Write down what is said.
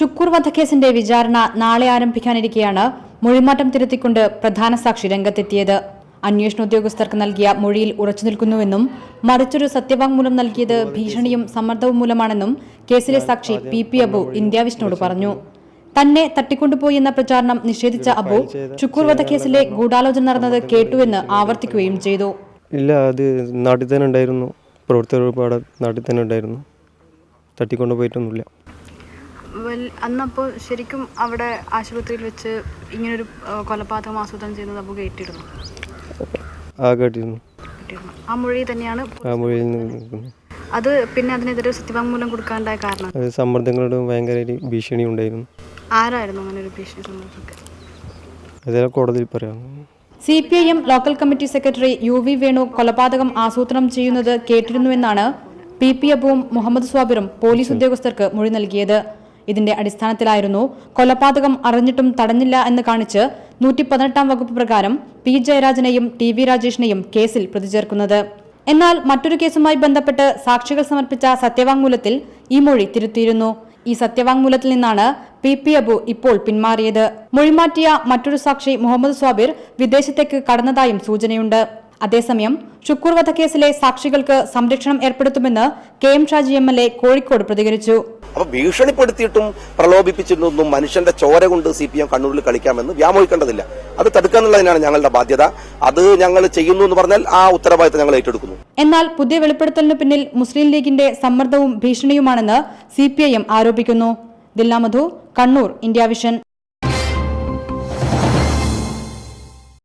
ചുക്കൂർ വധക്കേസിന്റെ വിചാരണ നാളെ ആരംഭിക്കാനിരിക്കെയാണ് മൊഴിമാറ്റം തിരുത്തിക്കൊണ്ട് പ്രധാന സാക്ഷി രംഗത്തെത്തിയത്. അന്വേഷണ ഉദ്യോഗസ്ഥർക്ക് നൽകിയ മൊഴിയിൽ ഉറച്ചു നിൽക്കുന്നുവെന്നും മറിച്ചൊരു സത്യവാങ്മൂലം നൽകിയത് ഭീഷണിയും സമ്മർദ്ദവും മൂലമാണെന്നും കേസിലെ സാക്ഷി പി പി അബു ഇന്ത്യ വിഷ്ണുവോട് പറഞ്ഞു. തന്നെ തട്ടിക്കൊണ്ടുപോയി എന്ന പ്രചാരണം നിഷേധിച്ച അബു ചുക്കൂർ വധക്കേസിലെ ഗൂഢാലോചന നടന്നത് കേട്ടുവെന്ന് ആവർത്തിക്കുകയും ചെയ്തു. ഇല്ല അത് നാട്ടിൽ തന്നെ ഉണ്ടായിരുന്നു. പ്രവർത്തകർ നാട്ടിൽ തന്നെ ഉണ്ടായിരുന്നു. തട്ടിക്കൊണ്ട് പോയിട്ടൊന്നുമില്ല വെൽ അന്നപ്പോൾ ശരിക്കും അവിടെ ആശുപത്രിയിൽ വെച്ച് ഇങ്ങനൊരു കൊലപാതകം ആസൂത്രണം ചെയ്യുന്നത് അബു കേട്ടിരുന്നു ആ കേട്ടിരുന്നു. ആ മൊഴി തന്നെയാണ് ആ മൊഴിയിൽ നിന്ന് അത് പിന്നെ അതിനെതിരെ സത്യവാങ്മൂലം കൊടുക്കാണ്ടായ കാരണം. അത് സമ്മർദ്ദങ്ങളുടെ ഭയങ്കര ഭീഷണി ഉണ്ടായിരുന്നു. ആരായിരുന്നു അങ്ങനെ ഒരു ഭീഷണി അതെല്ലാം കോടതിയിൽ പറയാം. C P I M local committee secretary U V Venu കൊലപാതകം ആസൂത്രണം ചെയ്യുന്നത് കേട്ടിരുന്നുവെന്നാണ് പി പി അബുവും മുഹമ്മദ് സ്വാബിറും പോലീസ് ഉദ്യോഗസ്ഥർക്ക് മൊഴി നൽകിയത്. ഇതിന്റെ അടിസ്ഥാനത്തിലായിരുന്നു കൊലപാതകം അറിഞ്ഞിട്ടും തടഞ്ഞില്ല എന്ന് കാണിച്ച് നൂറ്റി പതിനെട്ടാം വകുപ്പ് പ്രകാരം പി ജയരാജനെയും ടി വി രാജേഷിനെയും കേസിൽ പ്രതി ചേർക്കുന്നത് എന്നാൽ മറ്റൊരു കേസുമായി ബന്ധപ്പെട്ട് സാക്ഷികൾ സമർപ്പിച്ച സത്യവാങ്മൂലത്തിൽ ഈ മൊഴി തിരുത്തിയിരുന്നു. ഈ സത്യവാങ്മൂലത്തിൽ നിന്നാണ് പി പി അബു ഇപ്പോൾ പിന്മാറിയത്. മൊഴിമാറ്റിയ മറ്റൊരു സാക്ഷി മുഹമ്മദ് സ്വാബിർ വിദേശത്തേക്ക് കടന്നതായും സൂചനയുണ്ട്. അതേസമയം ഷുക്കൂർ വധക്കേസിലെ സാക്ഷികൾക്ക് സംരക്ഷണം ഏർപ്പെടുത്തുമെന്ന് K M Shaji M L A Kozhikode പ്രതികരിച്ചു. അപ്പൊ ഭീഷണിപ്പെടുത്തിയിട്ടും പ്രലോഭിപ്പിച്ചിട്ടൊന്നും മനുഷ്യന്റെ ചോര കൊണ്ട് സി പി എം കണ്ണൂരിൽ കളിക്കാമെന്ന് വ്യാമോഹിക്കേണ്ടതില്ല. അത് തടുക്കാന്നുള്ളതിനാണ് ഞങ്ങളുടെ ബാധ്യത. അത് ഞങ്ങൾ ചെയ്യുന്നു എന്ന് പറഞ്ഞാൽ ആ ഉത്തരവാദിത്തം ഞങ്ങൾ ഏറ്റെടുക്കുന്നു. എന്നാൽ പുതിയ വെളിപ്പെടുത്തലിന് പിന്നിൽ മുസ്ലിം ലീഗിന്റെ സമ്മർദ്ദവും ഭീഷണിയുമാണെന്ന് സി ആരോപിക്കുന്നു. ദില്ലാമധു കണ്ണൂർ ഇന്ത്യ വിഷൻ.